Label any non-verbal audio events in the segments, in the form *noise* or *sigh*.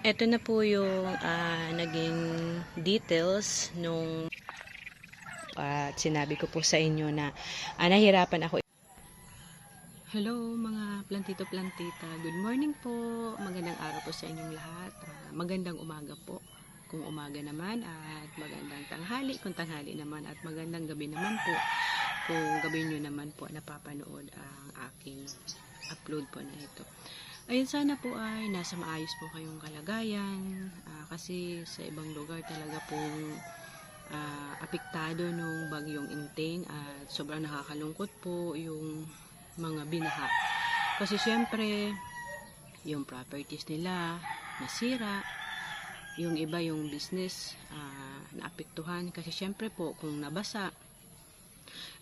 Ito na po yung ah, naging details nung at sinabi ko po sa inyo na ah, nahirapan ako. Hello mga plantito plantita. Good morning po. Magandang araw po sa inyong lahat. Ah, magandang umaga po kung umaga naman at magandang tanghali kung tanghali naman at magandang gabi naman po kung gabi nyo naman po napapanood ang aking upload po na ito. Ayun, sana po ay nasa maayos po kayong kalagayan. Ah, kasi sa ibang lugar talaga pong ah, apektado nung bagyong inting at sobrang nakakalungkot po yung mga binaha. Kasi syempre, yung properties nila nasira, yung iba yung business ah, naapektuhan. Kasi syempre po kung nabasa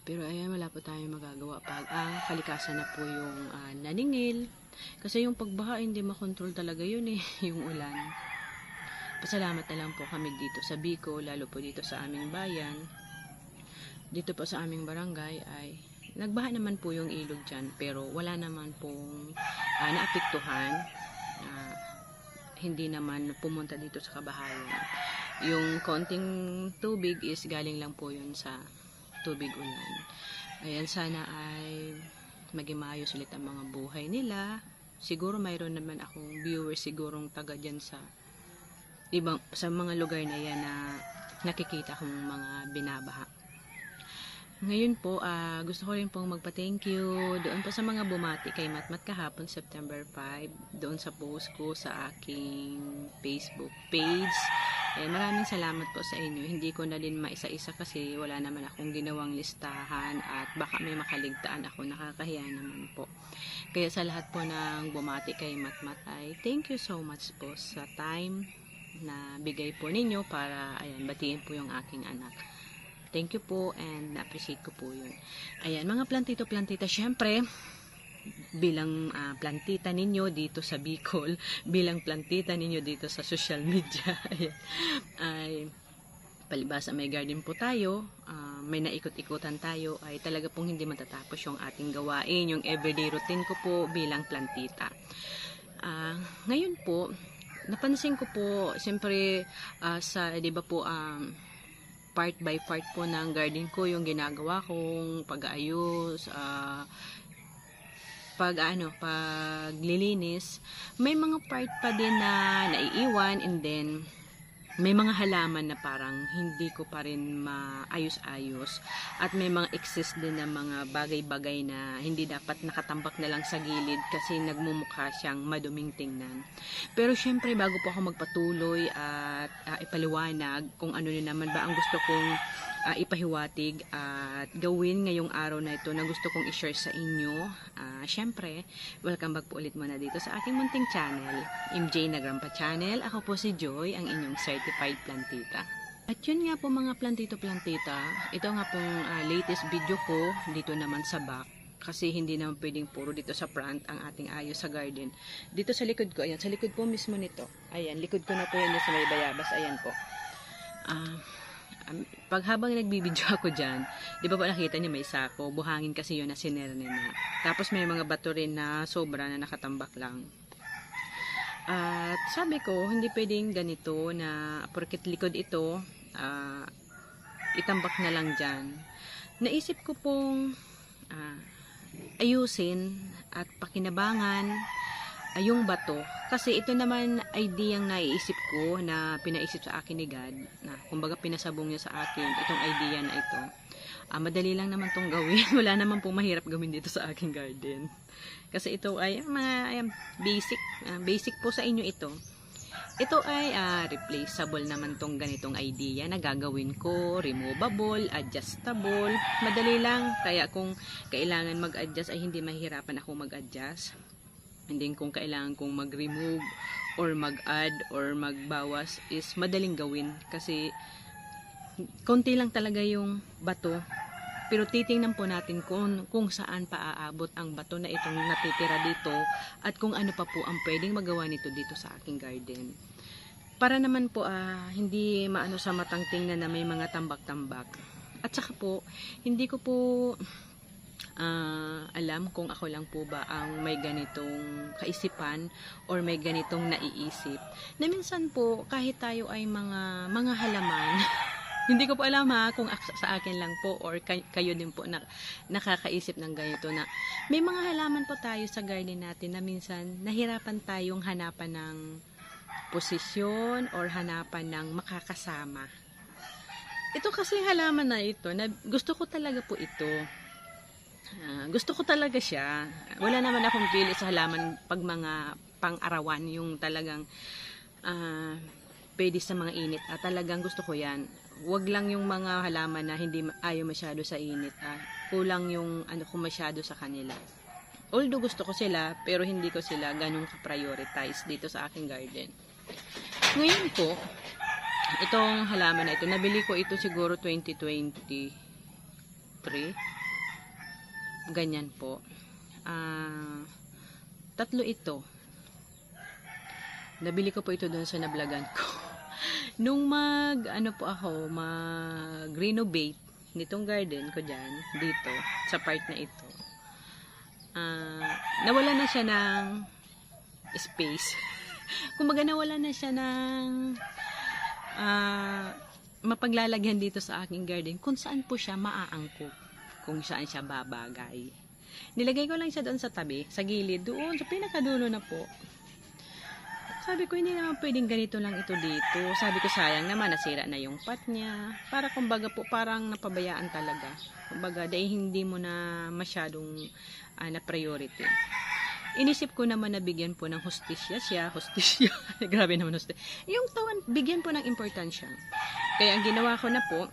pero ayan wala po tayong magagawa pag ang kalikasan na po yung ah, naningil kasi yung pagbaha hindi makontrol talaga yun eh *laughs* yung ulan. Pasalamat na lang po kami dito sa Bico lalo po dito sa aming bayan. Dito po sa aming barangay ay nagbaha naman po yung ilog dyan pero wala naman pong ah, naapektuhan Ah, hindi naman pumunta dito sa kabahayan. Yung konting tubig is galing lang po yun sa tubig ulan. Ayan sana ay maging maayos ulit ang mga buhay nila siguro mayroon naman akong viewers sigurong taga dyan sa ibang sa mga lugar na yan na nakikita kong mga binabaha ngayon po, ah, gusto ko rin pong magpa-thank you doon po sa mga bumati kay Matmat kahapon, September 5, doon sa post ko sa aking Facebook page. Eh, maraming salamat po sa inyo. Hindi ko na din maisa-isa kasi wala naman akong ginawang listahan at baka may makaligtaan ako. Nakakahiya naman po. Kaya sa lahat po ng bumati kay Matmat ay thank you so much po sa time na bigay po ninyo para ayan, batiin po yung aking anak. Thank you po and na-appreciate ko po yun. Ayan, mga plantito plantita, syempre, bilang ah, plantita ninyo dito sa Bicol, *laughs* bilang plantita ninyo dito sa social media, *laughs* ay palibasa may garden po tayo, ah, may naikot-ikutan tayo, ay talaga pong hindi matatapos yung ating gawain, yung everyday routine ko po bilang plantita. Ah, ngayon po, napansin ko po, siyempre, ah, sa, di ba po, um, part by part po ng garden ko yung ginagawa kong pag-aayos, ah, pag ano, paglilinis, may mga part pa din na naiiwan and then may mga halaman na parang hindi ko pa rin maayos-ayos at may mga excess din na mga bagay-bagay na hindi dapat nakatambak na lang sa gilid kasi nagmumukha siyang maduming tingnan. Pero syempre bago po ako magpatuloy at ah, ipaliwanag kung ano din naman ba ang gusto kong ah, ipahiwatig at gawin ngayong araw na ito na gusto kong i-share sa inyo. Ah, syempre, welcome back po ulit muna dito sa aking munting channel, MJ Nagrampa Channel. Ako po si Joy, ang inyong certified plantita. At yun nga po mga plantito-plantita, ito nga pong ah, latest video ko dito naman sa back kasi hindi naman pwedeng puro dito sa front ang ating ayos sa garden. Dito sa likod ko, ayan, sa likod po mismo nito. Ayan, likod ko na po yan sa may bayabas. Ayan po. Um, pag habang nagbibideo ako dyan, di ba ba nakita niyo may sako, buhangin kasi yun na sinerne na. Tapos may mga bato rin na sobra na nakatambak lang. At sabi ko, hindi pwedeng ganito na porket likod ito, ah, itambak na lang dyan. Naisip ko pong ah, ayusin at pakinabangan ay yung bato. Kasi ito naman idea ang naiisip ko na pinaisip sa akin ni God. Na, kumbaga pinasabong niya sa akin itong idea na ito. Ah, madali lang naman tong gawin. *laughs* Wala naman pong mahirap gawin dito sa aking garden. Kasi ito ay mga ayan, basic. ah, basic po sa inyo ito. Ito ay ah, replaceable naman tong ganitong idea na gagawin ko, removable, adjustable. Madali lang, kaya kung kailangan mag-adjust ay hindi mahirapan ako mag-adjust. And then kung kailangan kong mag-remove or mag-add or magbawas is madaling gawin kasi konti lang talaga yung bato. Pero titingnan po natin kung, kung saan pa aabot ang bato na itong natitira dito at kung ano pa po ang pwedeng magawa nito dito sa aking garden. Para naman po ah, hindi maano sa matang tingnan na may mga tambak-tambak. At saka po, hindi ko po ah, alam kung ako lang po ba ang may ganitong kaisipan or may ganitong naiisip. Na minsan po, kahit tayo ay mga, mga halaman, *laughs* hindi ko po alam ha kung sa akin lang po or kay- kayo din po na nakakaisip ng ganito na may mga halaman po tayo sa garden natin na minsan nahirapan tayong hanapan ng posisyon or hanapan ng makakasama. Ito kasi halaman na ito, na gusto ko talaga po ito. Ah, gusto ko talaga siya. Wala naman akong pili sa halaman pag mga pang-arawan, yung talagang ah, pwede sa mga init. At talagang gusto ko yan. Huwag lang yung mga halaman na hindi ayaw masyado sa init. Ah, kulang yung ano ko masyado sa kanila. Although gusto ko sila, pero hindi ko sila ganun ka-prioritize dito sa aking garden. Ngayon po, itong halaman na ito, nabili ko ito siguro 2023. Ganyan po. Ah, tatlo ito. Nabili ko po ito doon sa nablagan ko. *laughs* Nung mag, ano po ako, mag renovate nitong garden ko dyan, dito, sa part na ito. Ah, nawala na siya ng space. *laughs* Kumbaga nawala na siya ng ah, mapaglalagyan dito sa aking garden kung saan po siya maaangkop, kung saan siya babagay. Nilagay ko lang siya doon sa tabi, sa gilid, doon, sa pinakadulo na po. Sabi ko, hindi naman pwedeng ganito lang ito dito. Sabi ko, sayang naman, nasira na yung pot niya. Para kumbaga po, parang napabayaan talaga. Kumbaga, dahil hindi mo na masyadong ah, na priority. Inisip ko naman na bigyan po ng hostisya siya, hostisya, *laughs* grabe naman hostisya. Yung tawan, bigyan po ng importansya. Kaya ang ginawa ko na po,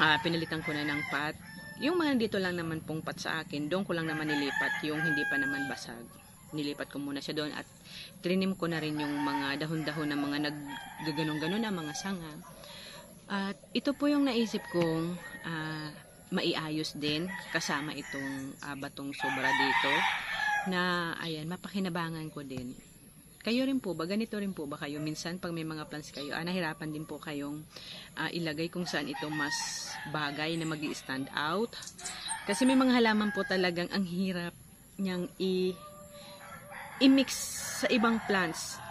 ah, pinalitan ko na ng pot. Yung mga dito lang naman pong pot sa akin, doon ko lang naman nilipat yung hindi pa naman basag. Nilipat ko muna siya doon at trinim ko na rin yung mga dahon-dahon na mga naggaganong-ganon na mga sanga. At ito po yung naisip kong ah, maiayos din kasama itong ah, batong sobra dito na ayan, mapakinabangan ko din. Kayo rin po ba, ganito rin po ba kayo? Minsan pag may mga plans kayo, ah, nahirapan din po kayong ah, ilagay kung saan ito mas bagay na mag stand out. Kasi may mga halaman po talagang ang hirap niyang i- i-mix sa ibang plants.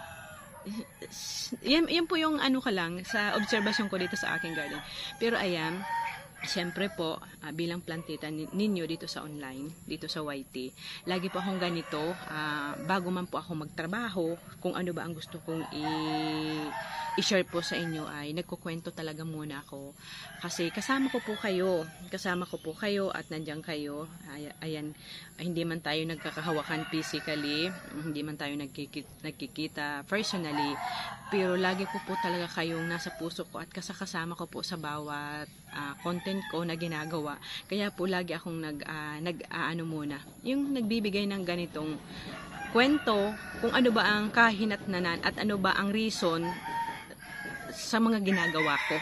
Yan, yan po yung ano ka lang sa observation ko dito sa aking garden. Pero ayan, Siyempre po, ah, bilang plantita ni- ninyo dito sa online, dito sa YT, lagi po akong ganito, ah, bago man po ako magtrabaho, kung ano ba ang gusto kong i- i-share po sa inyo ay nagkukwento talaga muna ako. Kasi kasama ko po kayo, kasama ko po kayo at nandiyan kayo. Ay, ayan, ay, hindi man tayo nagkakahawakan physically, hindi man tayo nagkikita, nagkikita personally, pero lagi po po talaga kayong nasa puso ko at kasakasama ko po sa bawat ah, content ko na ginagawa. Kaya po lagi akong nag, ah, nag aano muna, yung nagbibigay ng ganitong kwento kung ano ba ang kahinatnanan at ano ba ang reason sa mga ginagawa ko.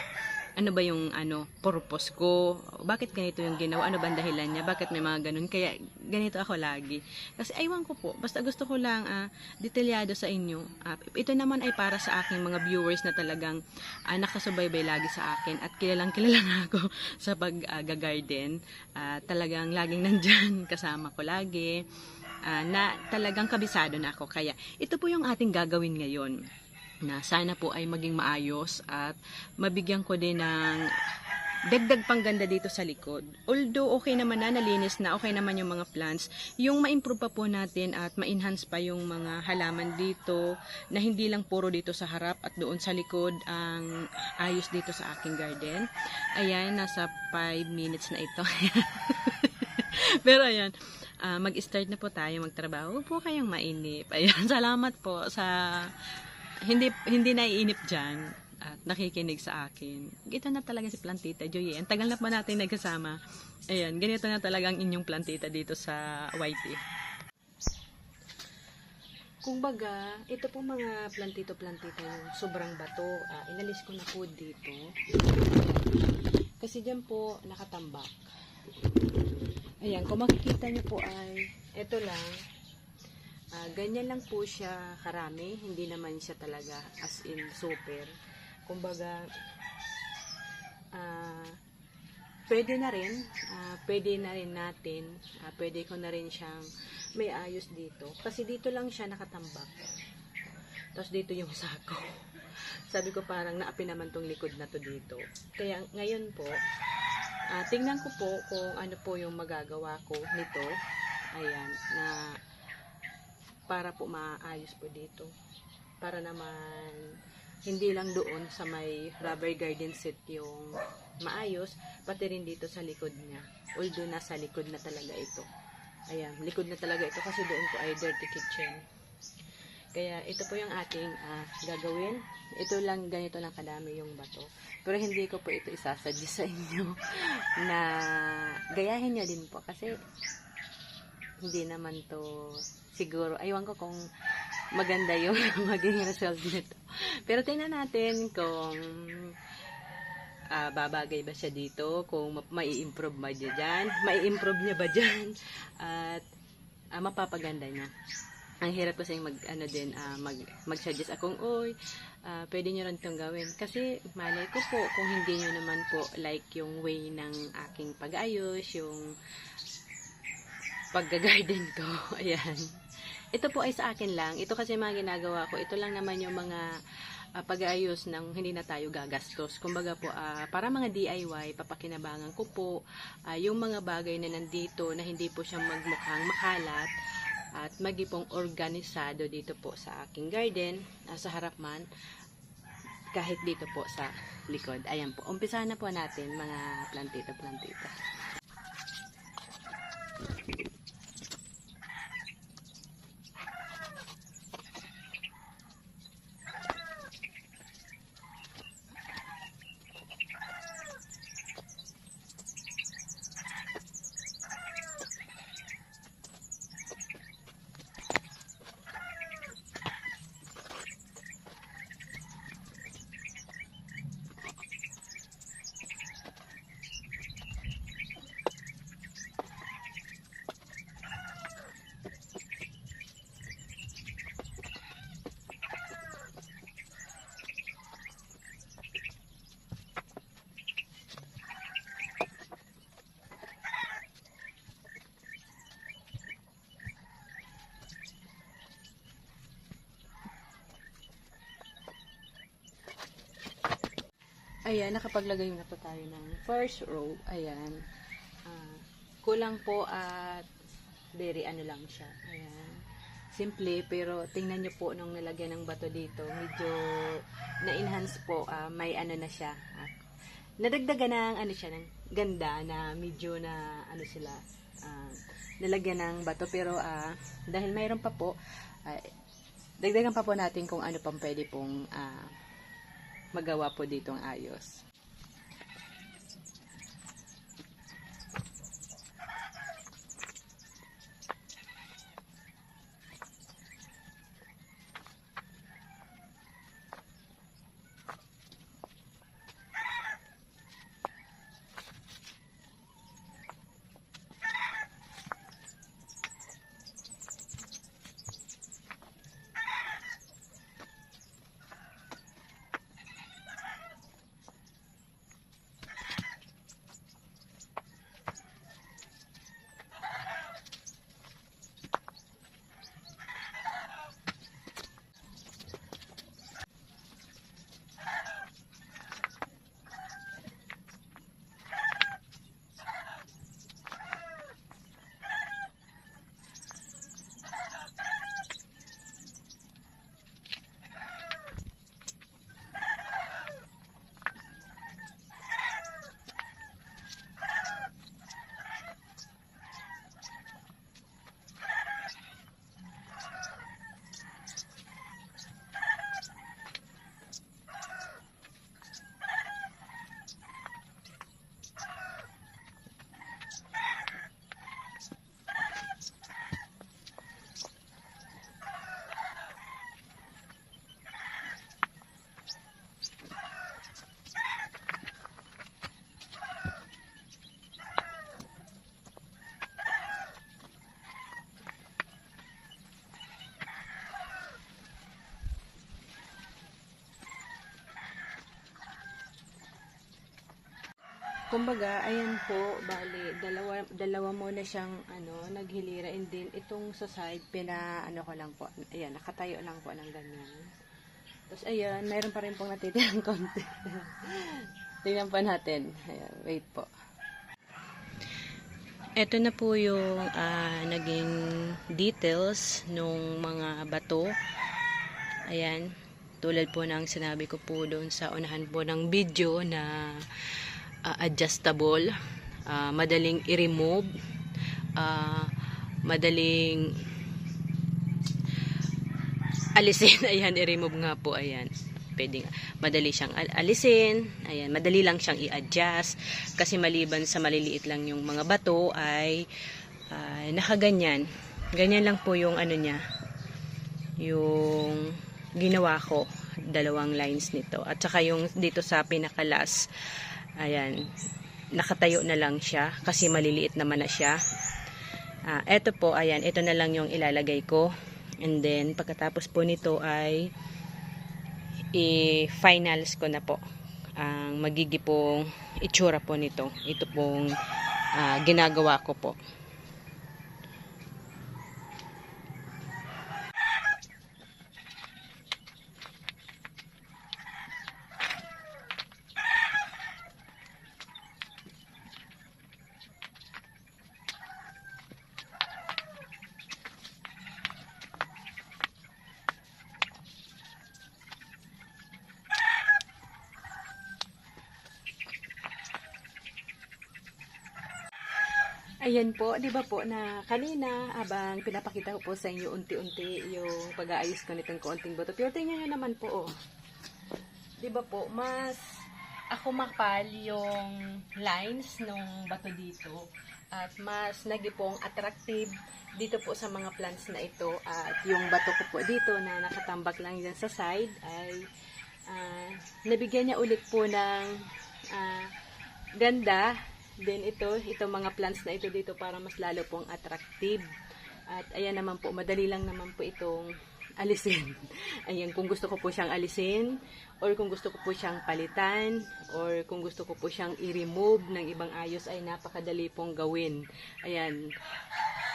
Ano ba yung ano purpose ko? Bakit ganito yung ginawa? Ano ba ang dahilan niya? Bakit may mga ganun? Kaya ganito ako lagi. Kasi aywan ko po. Basta gusto ko lang ah, detalyado sa inyo. Ah, ito naman ay para sa aking mga viewers na talagang ah, nakasubaybay lagi sa akin at kilalang kilala na ako *laughs* sa pag-garden. Ah, talagang laging nandyan *laughs* kasama ko lagi. Ah, na talagang kabisado na ako. Kaya ito po yung ating gagawin ngayon na sana po ay maging maayos at mabigyan ko din ng dagdag pang ganda dito sa likod. Although okay naman na, nalinis na, okay naman yung mga plants, yung ma-improve pa po natin at ma-enhance pa yung mga halaman dito na hindi lang puro dito sa harap at doon sa likod ang ayos dito sa aking garden. Ayan, nasa 5 minutes na ito. *laughs* Pero ayan, ah, mag-start na po tayo magtrabaho. Po kayong mainip. Ayan, *laughs* salamat po sa hindi hindi naiinip diyan at nakikinig sa akin. Ito na talaga si Plantita Joy. Ang tagal na pa natin nagkasama. Ayan, ganito na talaga ang inyong plantita dito sa YT. Kung baga, ito po mga plantito-plantita yung sobrang bato. Ah, inalis ko na po dito. Kasi dyan po nakatambak. Ayan, kung makikita nyo po ay, ito lang, Ah, ganyan lang po siya karami, hindi naman siya talaga as in super. Kumbaga, ah, pwede na rin, ah, pwede na rin natin, ah, pwede ko na rin siyang may ayos dito. Kasi dito lang siya nakatambak. Tapos dito yung *laughs* sako. Sabi ko parang naapi naman tong likod na to dito. Kaya ngayon po, ah, tingnan ko po kung ano po yung magagawa ko nito. Ayan, na para po maayos po dito. Para naman hindi lang doon sa may rubber garden set yung maayos, pati rin dito sa likod niya. Although nasa likod na talaga ito. Ayan, likod na talaga ito kasi doon po ay dirty kitchen. Kaya ito po yung ating ah, gagawin. Ito lang, ganito lang kadami yung bato. Pero hindi ko po ito isasadya *laughs* sa inyo na gayahin nyo din po kasi hindi naman to siguro, aywan ko kung maganda yung *laughs* maging result nito. Pero tingnan natin kung ah, babagay ba siya dito, kung ma- mai-improve ba niya dyan, mai-improve niya ba dyan, at ah, mapapaganda niya. Ang hirap kasi mag, ano din, ah, mag, mag-suggest akong, oy, ah, pwede nyo rin itong gawin. Kasi malay ko po, kung hindi nyo naman po like yung way ng aking pag-ayos, yung pagga-garden ko. *laughs* Ayan. Ito po ay sa akin lang. Ito kasi mga ginagawa ko. Ito lang naman yung mga ah, pag-aayos ng hindi na tayo gagastos. Kumbaga po, ah, para mga DIY, papakinabangan ko po ah, yung mga bagay na nandito na hindi po siya magmukhang makalat at magipong organisado dito po sa aking garden, ah, sa harap man, kahit dito po sa likod. Ayan po. Umpisahan na po natin mga plantita-plantita. Ayan, nakapaglagay na po tayo ng first row. Ayan. Ah, kulang po at very ano lang siya. Ayan. Simple, pero tingnan nyo po nung nilagyan ng bato dito, medyo na-enhance po. ah, may ano na siya. Ah, nadagdagan ng ano siya, ng ganda na medyo na ano sila, ah, nilagyan ng bato. Pero ah, dahil mayroon pa po, ah, dagdagan pa po natin kung ano pang pwede pong ah, magawa po ditong ayos. Kumbaga, ayan po, bali, dalawa, dalawa muna siyang, ano, naghilira. And then, itong sa side, pina, ano ko lang po, ayan, nakatayo lang po ng ganyan. Tapos, ayan, mayroon pa rin pong natitirang *laughs* konti. Tingnan pa natin. Ayan, wait po. Ito na po yung ah, naging details nung mga bato. Ayan. Tulad po ng sinabi ko po doon sa unahan po ng video na ah, adjustable, ah, madaling i-remove, ah, madaling alisin. *laughs* Ayan, i-remove nga po. Ayan. Pwedeng, madali siyang al- alisin. Ayan, madali lang siyang i-adjust. Kasi maliban sa maliliit lang yung mga bato ay ah, nakaganyan. Ganyan lang po yung ano niya. Yung ginawa ko. Dalawang lines nito. At saka yung dito sa pinakalas. Ayan. Nakatayo na lang siya. Kasi maliliit naman na siya. Ah, eto po, ayan, ito na lang yung ilalagay ko. And then, pagkatapos po nito ay i-finals ko na po ang magigi pong itsura po nito. Ito pong ah, ginagawa ko po. Ayan po, di ba po na kanina abang pinapakita ko po sa inyo unti-unti yung pag-aayos ko nitong konting bato. Pero tingnan nyo naman po oh. Di ba po, mas ako makapal yung lines ng bato dito at mas nagipong attractive dito po sa mga plants na ito at yung bato ko po dito na nakatambak lang dyan sa side ay ah, nabigyan niya ulit po ng ah, ganda Then ito, itong mga plants na ito dito para mas lalo pong attractive. At ayan naman po, madali lang naman po itong alisin. *laughs* Ayan, kung gusto ko po siyang alisin, or kung gusto ko po siyang palitan, or kung gusto ko po siyang i-remove ng ibang ayos, ay napakadali pong gawin. Ayan,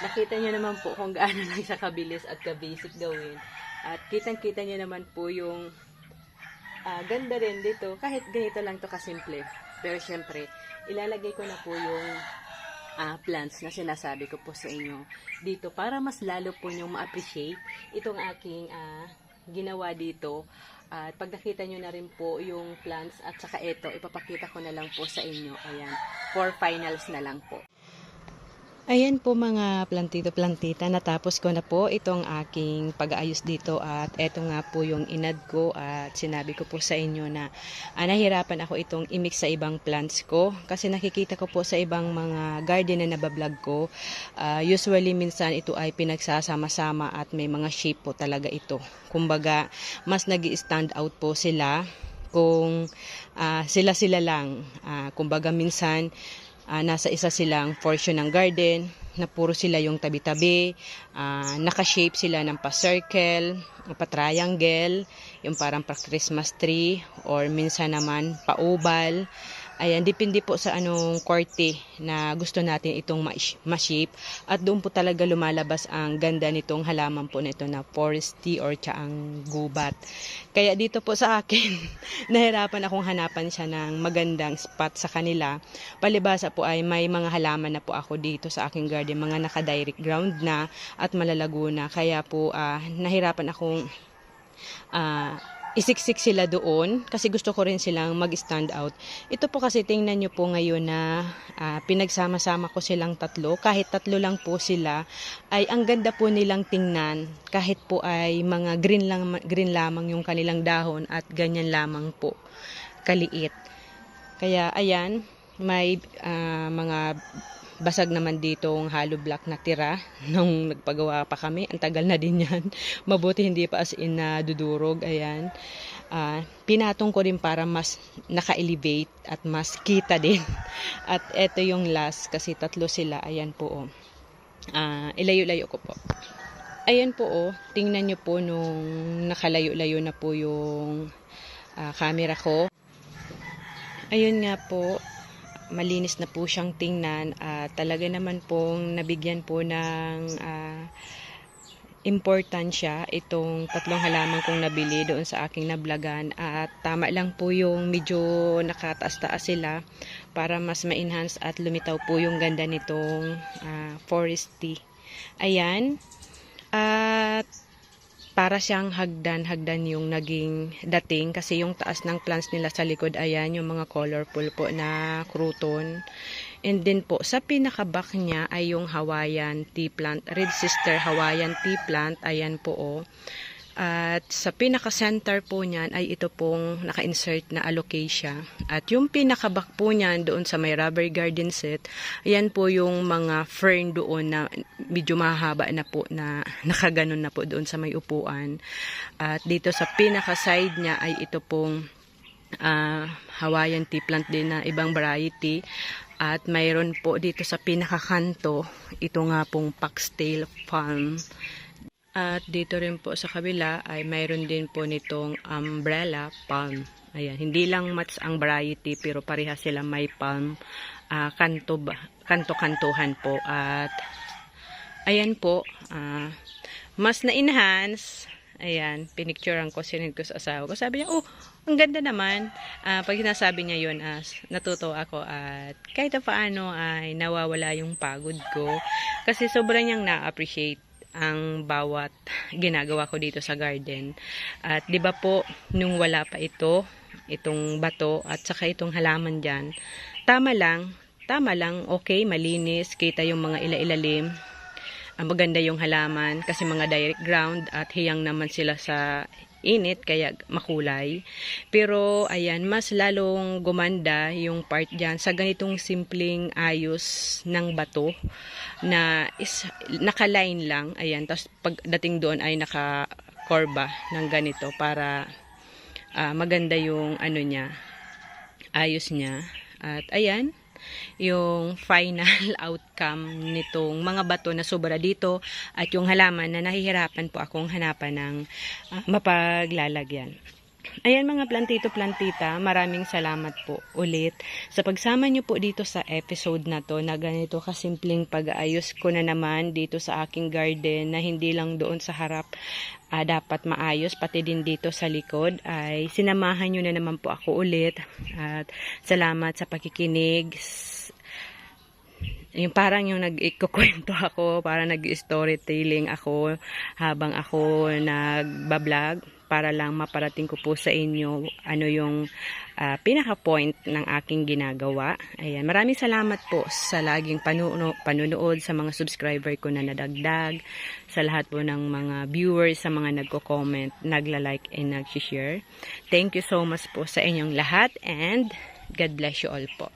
nakita niyo naman po kung gaano *laughs* lang siya kabilis at ka-basic gawin. At kitang-kita niyo naman po yung ah, ganda rin dito, kahit ganito lang to kasimple. Pero syempre, ilalagay ko na po yung ah, plants na sinasabi ko po sa inyo dito para mas lalo po nyo ma-appreciate itong aking ah, ginawa dito. At pag nakita nyo na rin po yung plants at saka ito, ipapakita ko na lang po sa inyo. Ayan, for finals na lang po. Ayan po mga plantito-plantita, natapos ko na po itong aking pag-aayos dito at eto nga po yung inad ko at sinabi ko po sa inyo na ah, nahirapan ako itong imix sa ibang plants ko kasi nakikita ko po sa ibang mga garden na nabablog ko. Ah, usually minsan ito ay pinagsasama-sama at may mga shape po talaga ito. Kumbaga mas nag stand out po sila kung ah, sila-sila lang. Ah, kumbaga minsan ah, nasa isa silang portion ng garden na puro sila yung tabi-tabi, ah, naka-shape sila ng pa-circle, pa-triangle, yung parang pa-Christmas tree, or minsan naman pa-oval. Ayan, depende po sa anong korte na gusto natin itong ma- ma-shape. At doon po talaga lumalabas ang ganda nitong halaman po nito na foresty or tsaang gubat. Kaya dito po sa akin, *laughs* nahirapan akong hanapan siya ng magandang spot sa kanila. Palibasa po ay may mga halaman na po ako dito sa aking garden, mga naka-direct ground na at malalago na. Kaya po ah, nahirapan akong ah, isiksik sila doon kasi gusto ko rin silang mag-stand out. Ito po kasi tingnan nyo po ngayon na ah, pinagsama-sama ko silang tatlo. Kahit tatlo lang po sila, ay ang ganda po nilang tingnan. Kahit po ay mga green, lang, green lamang yung kanilang dahon at ganyan lamang po kaliit. Kaya ayan, may ah, mga basag naman ditong hollow block na tira *laughs* nung nagpagawa pa kami. Ang tagal na din yan. *laughs* Mabuti hindi pa as in na dudurog. Ayan. Ah, pinatong ko rin para mas naka-elevate at mas kita din. *laughs* At eto yung last kasi tatlo sila. Ayan po oh. Ah, ilayo-layo ko po. Ayan po oh. Tingnan nyo po nung nakalayo-layo na po yung ah, camera ko. Ayun nga po, malinis na po siyang tingnan at talaga naman pong nabigyan po ng ah, importansya itong tatlong halaman kong nabili doon sa aking nablagan at tama lang po yung medyo nakataas-taas sila para mas ma-enhance at lumitaw po yung ganda nitong ah, forest. Ayan. At para siyang hagdan-hagdan yung naging dating kasi yung taas ng plants nila sa likod ayan yung mga colorful po na crouton. And then po sa pinaka-back niya ay yung Hawaiian tea plant Red Sister Hawaiian tea plant. Ayan po oh at sa pinaka-center po niyan ay ito pong naka-insert na alocasia. At yung pinaka-back po niyan doon sa may rubber garden set, ayan po yung mga fern doon na medyo mahaba na po na *laughs* nakaganon na po doon sa may upuan. At dito sa pinaka-side niya ay ito pong ah, Hawaiian tea plant din na ibang variety. At mayroon po dito sa pinakakanto, ito nga pong Foxtail Farm. At dito rin po sa kabila ay mayroon din po nitong umbrella palm. Ayan, hindi lang mats ang variety pero pareha sila may palm ah, kanto kanto-kantuhan po at ayan po ah, mas na-enhance ayan, pinicturean ko, sinend ko sa asawa ko. Sabi niya, oh, ang ganda naman. Ah, pag sinasabi niya yun, as natuto ako at kahit paano ay nawawala yung pagod ko. Kasi sobrang niyang na-appreciate ang bawat ginagawa ko dito sa garden. At 'di ba po nung wala pa ito, itong bato at saka itong halaman diyan, tama lang, tama lang, okay, malinis, kita yung mga ila-ilalim. Ang maganda yung halaman kasi mga direct ground at hiyang naman sila sa init kaya makulay. Pero ayan, mas lalong gumanda yung part dyan sa ganitong simpleng ayos ng bato na is, naka-line lang. Ayan, tapos pagdating doon ay naka-korba ng ganito para ah, maganda yung ano niya, ayos niya. At ayan, yung final *laughs* outcome nitong mga bato na sobra dito at yung halaman na nahihirapan po akong hanapan ng ah, mapaglalagyan. Ayan mga plantito plantita, maraming salamat po ulit sa pagsama nyo po dito sa episode na to na ganito kasimpleng pag-aayos ko na naman dito sa aking garden na hindi lang doon sa harap ah, dapat maayos pati din dito sa likod. Ay sinamahan nyo na naman po ako ulit at salamat sa pakikinig. Yung parang yung nag-ikukwento ako, parang nag-storytelling ako habang ako nagbablog para lang maparating ko po sa inyo ano yung ah, pinaka-point ng aking ginagawa. Ayan, maraming salamat po sa laging panuno, panunood sa mga subscriber ko na nadagdag, sa lahat po ng mga viewers, sa mga nagko-comment, nagla-like and nag-share. Thank you so much po sa inyong lahat and God bless you all po.